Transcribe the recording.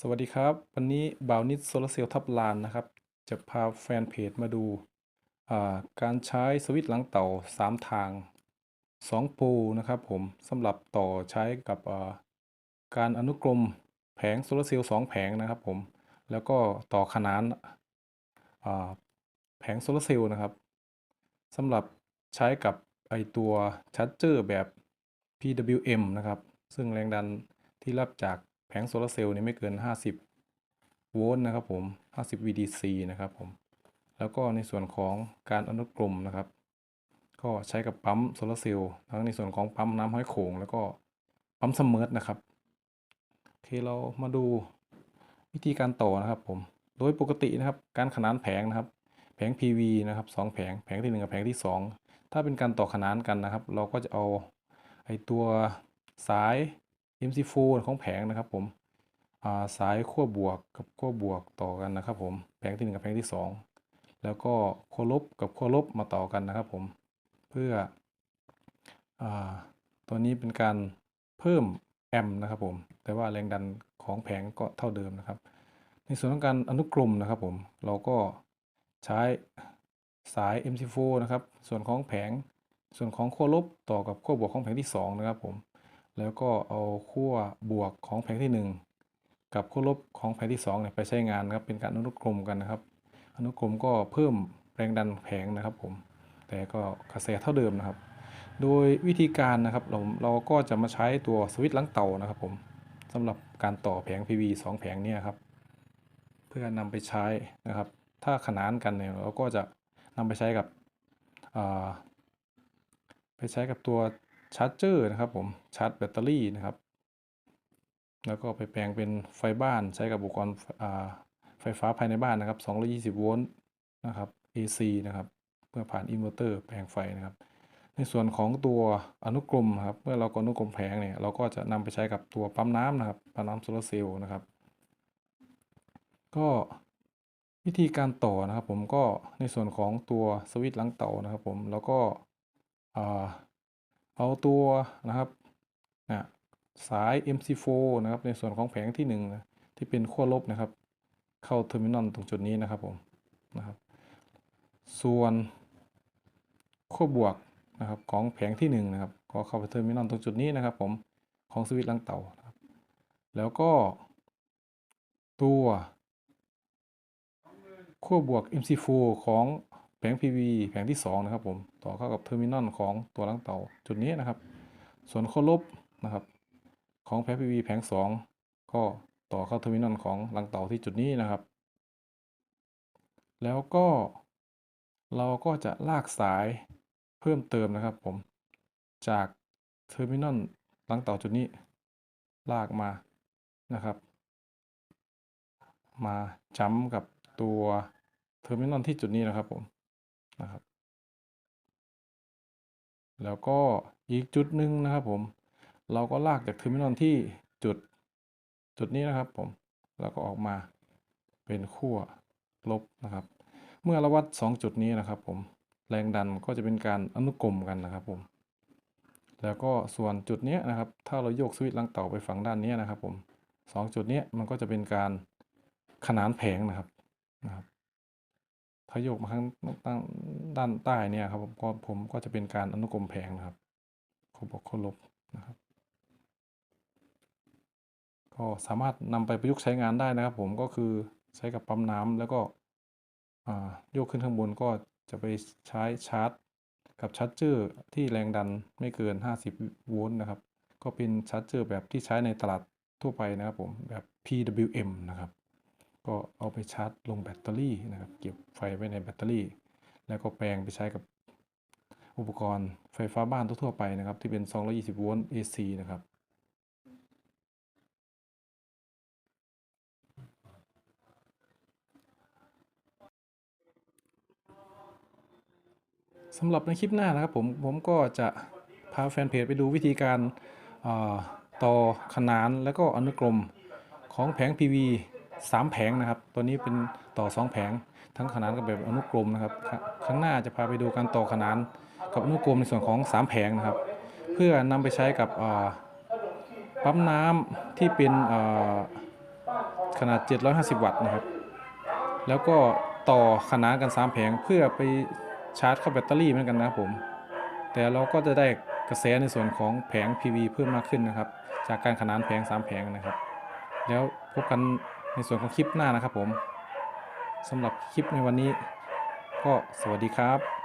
สวัสดีครับ วันนี้บ่าวนิดโซลาร์เซลล์ทับลานนะครับ จะพาแฟนเพจมาดูาการใช้สวิตช์หลังเต่า 3 ทาง 2 ปูนะครับผมสำหรับต่อใช้กับาการอนุกรมแผงโซลาร์เซลล์2แผงนะครับผม แล้วก็ต่อขนานาแผงโซลาร์เซลล์นะครับสำหรับใช้กับไอตัวชาร์จเจอร์แบบ PWM นะครับ ซึ่งแรงดันที่รับจาก ผงโซลาร์เซลล์นี่ไม่เกิน 50 โวลต์นะครับผม 50 VDC นะครับผม แล้วก็ในส่วนของการอนุกรมนะครับ ก็ใช้กับปั๊มโซลาร์เซลล์ทั้งในส่วนของปั๊มน้ำห้อยโขง แล้วก็ปั๊มซัมเมอร์นะครับ โอเคเรามาดูวิธีการต่อนะครับผม โดยปกตินะครับ การขนานแผงนะครับ แผง PV นะครับสองแผง แผงที่ 1 กับแผงที่ 2 ถ้าเป็นการต่อขนานกันนะครับ เราก็จะเอาไอตัวสาย MC4 ของแผงนะครับผมาสายขั้วบวกกับขั้วบวกต่อกันนะครับผมแผงที่1กับแผงที่ 2 แล้วก็ขั้วลบกับขั้วลบมาต่อกันนะครับผมเพื่ออตัวนี้เป็นการเพิ่มแอมนะครับผมแต่ว่าแรงดันของแผงก็เท่าเดิมนะครับ ในส่วนของการอนุกรมนะครับผมเราก็ใช้สาย MC4 นะครับส่วนของแผงส่วนของขั้วลบต่อกับขั้วบวกของแผงที่ 2 นะครับผม แล้วก็เอาขั้วบวกของแผงที่ 1 กับขั้วลบของแผงที่2เนี่ยไปใช้งานนะครับเป็นการอนุกรมกันนะครับ อนุกรมก็เพิ่มแรงดันแผงนะครับผมแต่ก็กระแสเท่าเดิมนะครับ โดยวิธีการนะครับเราเราก็จะมาใช้ตัวสวิตช์ล้างเตานะครับผมสำหรับการต่อแผง PV 2 แผงเนี่ยครับเพื่อนำไปใช้นะครับ ถ้าขนานกันเนี่ยเราก็จะนำไปใช้กับอ่าไปใช้กับตัว ชาร์จเจอร์นะครับผมชาร์จแบตเตอรี่นะครับ แล้วก็ไปแปลงเป็นไฟบ้านใช้กับอุปกรณ์ไฟฟ้าภายในบ้านนะครับ220โวลต์นะครับ AC นะครับเมื่อผ่านอินเวอร์เตอร์แปลงไฟนะครับ ในส่วนของตัวอนุกรมครับเมื่อเรากอนุกรมแผงเนี่ยเราก็จะนำไปใช้กับตัวปั๊มน้ำนะครับปั๊มน้ำโซลาร์เซลล์นะครับ ก็วิธีการต่อนะครับผมก็ในส่วนของตัวสวิตช์ล้างเต่านะครับผมแล้วก็ เอาตัวนะครับนะสาย MC4 นะครับในส่วนของแผงที่1นะที่เป็นขั้วลบนะครับ เข้าเทอร์มินอลตรงจุดนี้นะครับผมนะครับ ส่วนขั้วบวกนะครับของแผงที่1นะครับก็เข้าไปเทอร์มินอลตรงจุดนี้นะครับ ผมของสวิตช์ล้างเต่านะครับแล้วก็ ตัวขั้วบวก MC4 ของ ผง PV แผงที่ 2 นะครับผมต่อเข้ากับเทอร์มินอลของตัวล้างเตาจุดนี้นะครับ ส่วนขั้วลบนะครับ ของแผง PV แผง 2 ก็ต่อเข้าเทอร์มินอลของล้างเตาที่จุดนี้นะครับ แล้วก็เราก็จะลากสายเพิ่มเติมนะครับผมจากเทอร์มินอลล้างเตาจุดนี้ ลากมานะครับ มาจ้ำกับตัวเทอร์มินอลที่จุดนี้นะครับผม นะครับ แล้วก็อีกจุดหนึ่งนะครับผม เราก็ลากจากเทอร์มินอลที่จุดจุดนี้นะครับผม แล้วก็ออกมาเป็นขั้วลบนะครับ เมื่อเราวัด 2 จุดนี้นะครับ ผม แรงดันก็จะเป็นการอนุกรมกันนะครับผม แล้วก็ส่วนจุดนี้นะครับ ถ้าเราโยกสวิตช์ลังเต่าไปฝั่งด้านนี้นะครับ ผมสองจุดนี้มันก็จะเป็นการขนานแผงนะครับนะครับ ถ้าโยกมาข้างด้านด้านใต้เนี่ยครับผมก็ผมก็จะเป็นการอนุกรมแผงนะครับขบวกขลบนะครับ ก็สามารถนำไปประยุกต์ใช้งานได้นะครับผมก็คือใช้กับปั๊มน้ำแล้วก็โยกขึ้นข้างบนก็จะไปใช้ชาร์จกับชาร์จเจอร์ที่แรงดันไม่เกิน 50 โวลต์นะครับ ก็เป็นชาร์จเจอร์แบบที่ใช้ในตลาดทั่วไปนะครับผมแบบ PWM นะครับ ก็เอาไปชาร์จลงแบตเตอรี่นะครับ เก็บไฟไว้ในแบตเตอรี่ แล้วก็แปลงไปใช้กับอุปกรณ์ไฟฟ้าบ้านทั่วไปนะครับ ที่เป็น 220 โวลต์ AC นะครับสำหรับในคลิปหน้านะครับผมผมก็จะพาแฟนเพจไปดูวิธีการาต่อขนานแล้วก็อนุกรมของแผง PV 3 แผงนะครับ ตัวนี้เป็นต่อ 2 แผง ทั้งขนานกับแบบอนุกรมนะครับ ข้างหน้าจะพาไปดูการต่อขนานกับอนุกรมในส่วนของ 3 แผงนะครับ เพื่อนำไปใช้กับปั๊มน้ำที่เป็นอ่าขนาด 750 วัตต์นะครับ แล้วก็ต่อขนานกัน 3 แผงเพื่อไปชาร์จเข้าแบตเตอรี่เหมือนกันนะผม แต่เราก็จะได้กระแสในส่วนของแผง PV เพิ่มมากขึ้นนะครับ จากการขนานแผง 3 แผงนะครับ แล้วพบกัน ในส่วนของคลิปหน้านะครับผมสำหรับคลิปในวันนี้ ก็สวัสดีครับ